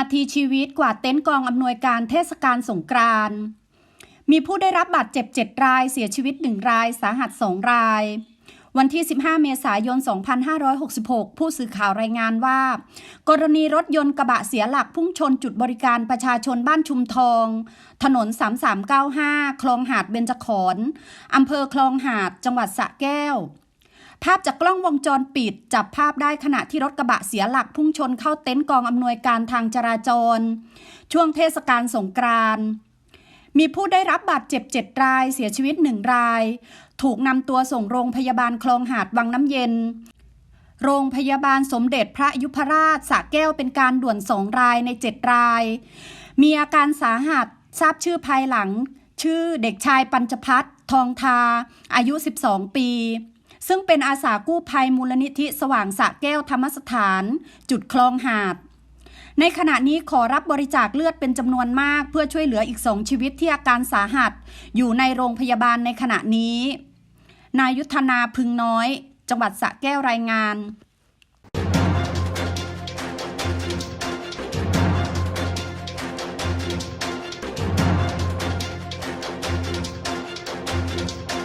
นาทีชีวิตกว่าเต็นท์กองอำนวยการเทศกาลสงกรานต์มีผู้ได้รับบาดเจ็บ 7 ราย เสียชีวิต 1 ราย สาหัส 2 ราย วันที่ 15 เมษายน 2566 ผู้สื่อข่าวรายงานว่า กรณีรถยนต์กระบะเสียหลักพุ่งชนจุดบริการประชาชนบ้านชุมทอง ถนน 3395 คลองหาดเบญจขอนอำเภอคลองหาด จังหวัดสระแก้ว ภาพจากกล้องวงจรปิด จับภาพได้ขณะที่รถกระบะเสียหลักพุ่งชนเข้าเต็นท์กองอำนวยการทางจราจร ช่วงเทศกาลสงกรานต์มีผู้ได้รับบาดเจ็บ 7 ราย เสียชีวิต 1 ราย ถูกนำตัวส่งโรงพยาบาลคลองหาดวังน้ำเย็น โรงพยาบาลสมเด็จพระยุพราชสะแก้วเป็นการด่วนสองรายใน 7 ราย มีอาการสาหัสทราบชื่อภายหลัง ชื่อเด็กชายปัญจพัฒน์ทองทา อายุ 12 ปี ซึ่งเป็นอาสากู้ภัยมูลนิธิสว่างสะแก้วธรรมสถาน จุดคลองหาด ในขณะนี้ขอรับบริจาคเลือดเป็นจำนวนมาก เพื่อช่วยเหลืออีกสองชีวิตที่อาการสาหัส อยู่ในโรงพยาบาลในขณะนี้ นายยุทธนาพึงน้อย จังหวัดสะแก้วรายงาน